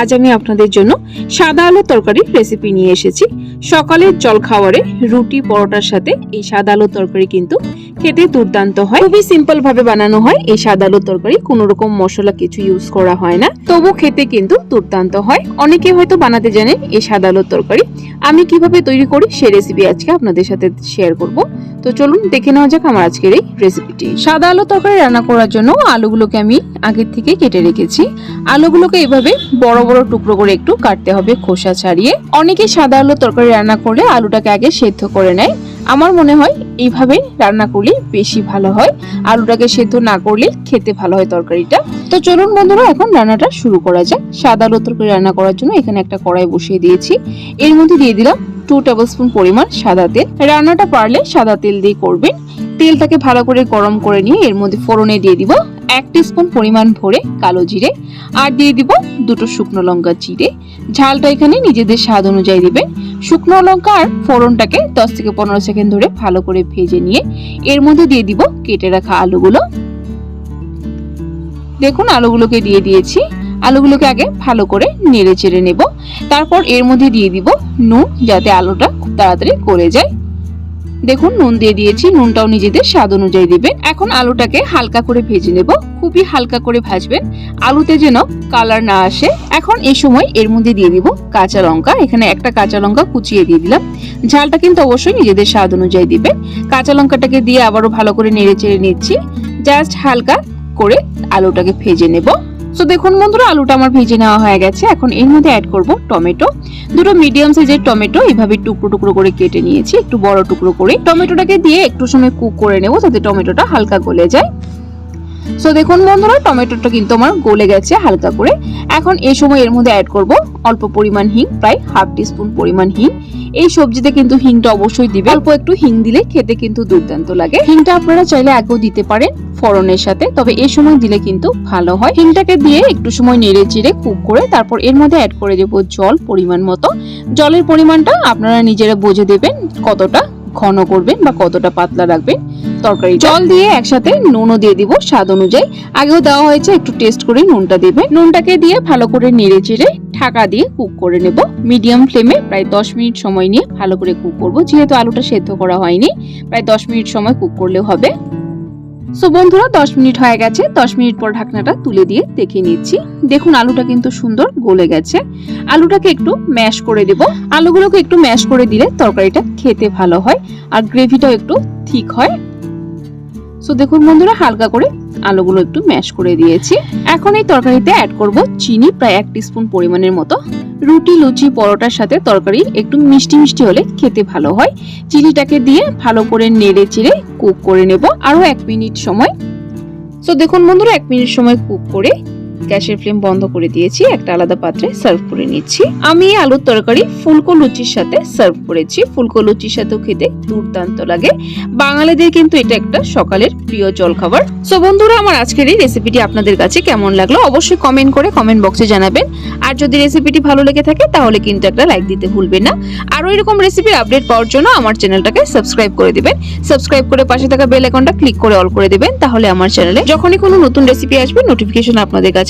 আজ আমি আপনাদের জন্য সাদা আলু তরকারির রেসিপি নিয়ে এসেছি। সকালের জল খাওয়ারে রুটি পরোটার সাথে এই সাদা আলু তরকারি কিন্তু খেতে দুর্দান্ত হয়। খুবই সিম্পল ভাবে বানানো হয়। এই সাদা আলু তরকারি কোনো রকম মশলা কিছু ইউজ করা হয় না। তবু খেতে কিন্তু দুর্দান্ত হয়। অনেকে হয়তো বানাতে জানেন এই সাদা আলুর তরকারি। আমি কীভাবে তৈরি করি সেই রেসিপি আজকে আপনাদের সাথে শেয়ার করব। তো চলুন দেখে নেওয়া যাক আমার আজকের এই রেসিপিটি সাদা আলু তরকারি রান্না করার জন্য আলুগুলোকে আমি আগের থেকে কেটে রেখেছি। আলুগুলোকে এভাবে বড় বড় বড় টুকরো করে একটু কাটতে হবে, খোসা ছাড়িয়ে। অনেকে সাদা আলু তরকারি রান্না করলে আলুটাকে আগে সেদ্ধ করে নেয়। আমার মনে হয় এইভাবে রান্না করলে বেশি ভালো হয়। আলুটাকে সেদ্ধ না করলে খেতে ভালো হয় তরকারিটা। তো চলুন বন্ধুরা, এখন রান্নাটা শুরু করা যাক। সাদা আলু তরকারি রান্না করার জন্য এখানে একটা কড়াই বসিয়ে দিয়েছি। এর মধ্যে দিয়ে দিলাম টু টেবিল স্পুন পরিমাণ সাদা তেল। রান্নাটা পারলে সাদা তেল দিয়ে করবেন। তেলটাকে ভালো করে গরম করে নিয়ে এর মধ্যে ফোড়নে দিয়ে দিব। এক স্পুন পরিমাণ ভরে কালো জিরে আর দিয়ে দিব দুটো শুকনো লঙ্কা চিড়ে ঝালটা এখানে নিজেদের স্বাদ অনুযায়ী দিবেন। শুকনো লঙ্কা আর ফোড়নটাকে দশ থেকে পনেরো সেকেন্ড ধরে ভালো করে ভেজে নিয়ে এর মধ্যে দিয়ে দিব কেটে রাখা আলুগুলো। দেখুন আলুগুলোকে দিয়ে দিয়েছি। আলুগুলোকে আগে ভালো করে নেড়ে চেড়ে নেব। তারপর এর মধ্যে দিয়ে দিব নুন যাতে আলুটা খুব তাড়াতাড়ি গলে যায়। দেখুন, নুন দিয়ে দিয়েছি, নুনটাও নিজেদের স্বাদ অনুযায়ী দিবেন। এখন আলুটাকে হালকা করে ভেজে নেব। খুবই হালকা করে ভাজবেন। আলুতে যেন কালার না আসে। এখন এই সময় এর মধ্যে দিয়ে দিব কাঁচা লঙ্কা। এখানে একটা কাঁচা লঙ্কা কুচিয়ে দিয়ে দিলাম। ঝালটা কিন্তু অবশ্যই নিজেদের স্বাদ অনুযায়ী দিবেন। কাঁচা লঙ্কাটাকে দিয়ে আবারও ভালো করে নেড়ে চেড়ে নিচ্ছি। জাস্ট হালকা করে আলুটাকে ভেজে নেব। তো দেখুন বন্ধুরা, আলুটা আমার ভেজে নেওয়া হয়ে গেছে। এখন এর মধ্যে অ্যাড করব টমেটো। দুটো মিডিয়াম সাইজের টমেটো, এভাবে টুকরো টুকরো করে কেটে নিয়েছি, একটু বড় টুকরো করে। টমেটোটাকে দিয়ে একটু সময় কুক করে নেব, যাতে টমেটোটা হালকা গলে যায়। সো দেখুন বন্ধুরা, টমেটোটা কিন্তু আমার গলে গেছে হালকা করে। এখন এই সময় এর মধ্যে অ্যাড করব অল্প পরিমাণ হিং, প্রায় হাফ টিস্পুন পরিমাণ হিং। এই সবজিতে কিন্তু হিংটা অবশ্যই দিবে অল্প একটু হিং দিলে খেতে কিন্তু দুর্দান্ত লাগে। হিংটা আপনারা চাইলে আগেও দিতে পারেন। ফোড়নের সাথে, তবে এই সময় দিলে কিন্তু ভালো হয়। হিংটাকে দিয়ে একটু সময় নেড়ে চেড়ে কুক করে, তারপর এর মধ্যে অ্যাড করে দেবো জল পরিমাণ মতো। জলের পরিমাণটা আপনারা নিজেরা বুঝে দেবেন কতটা ঘন করবেন বা কতটা পাতলা রাখবেন তরকারি। জল দিয়ে একসাথে নুনও দিয়ে দিব স্বাদ অনুযায়ী। আগেও দেওয়া হয়েছে, একটু টেস্ট করে নুনটা দেবে নুনটাকে দিয়ে ভালো করে নেড়ে চেড়ে ঢাকা দিয়ে কুক করে নেব। মিডিয়াম ফ্লেমে প্রায় দশ মিনিট সময় নিয়ে ভালো করে কুক করব। যেহেতু আলুটা সেদ্ধ করা হয়নি, প্রায় দশ মিনিট সময় কুক করলেও হবে। সো বন্ধুরা, দশ মিনিট হয়ে গেছে। দশ মিনিট পর ঢাকনাটা তুলে দিয়ে দেখে নিচ্ছি। দেখুন, আলুটা কিন্তু সুন্দর গলে গেছে। আলুটাকে একটু ম্যাশ করে দেব। আলুগুলোকে একটু ম্যাশ করে দিলে তরকারিটা খেতে ভালো হয় আর গ্রেভিটাও একটু ঠিক হয়। সো দেখুন বন্ধুরা, হালকা করে আলুগুলো একটু ম্যাশ করে দিয়েছি। এখন এই তরকারিতে অ্যাড করব চিনি, প্রায় এক স্পুন পরিমাণের মতো। রুটি, লুচি, পরোটার সাথে তরকারি একটু মিষ্টি মিষ্টি হলে খেতে ভালো হয়। চিলিটাকে দিয়ে ভালো করে নেড়ে চিড়ে কুক করে নেব। আরও এক মিনিট সময়। তো দেখুন বন্ধুরা, এক মিনিট সময় কুক করে গ্যাসের ফ্লেম বন্ধ করে দিয়েছি, একটা আলাদা পাত্রে সার্ভ করে নিচ্ছি। আমি আলুর তরকারি ফুলকো লুচির সাথে সার্ভ করেছি। ফুলকো লুচির সাথেও খেতে দুর্দান্ত লাগে। বাঙালিদের কিন্তু এটা একটা সকালের প্রিয় জলখাবার। সো বন্ধুরা, আমার আজকের এই রেসিপিটি আপনাদের কাছে কেমন লাগল অবশ্যই কমেন্ট করে কমেন্ট বক্সে জানাবেন। আর যদি রেসিপিটি ভালো লেগে থাকে, তাহলে কিন্তু একটা লাইক দিতে ভুলবেন না। আর ওই রকম রেসিপির আপডেট পাওয়ার জন্য আমার চ্যানেলটাকে সাবস্ক্রাইব করে দিবেন। সাবস্ক্রাইব করে পাশে থাকা বেল আইকনটা ক্লিক করে অল করে দিবেন। তাহলে আমার চ্যানেলে যখনই কোনো নতুন রেসিপি আসবে নোটিফিকেশন আপনাদের কাছে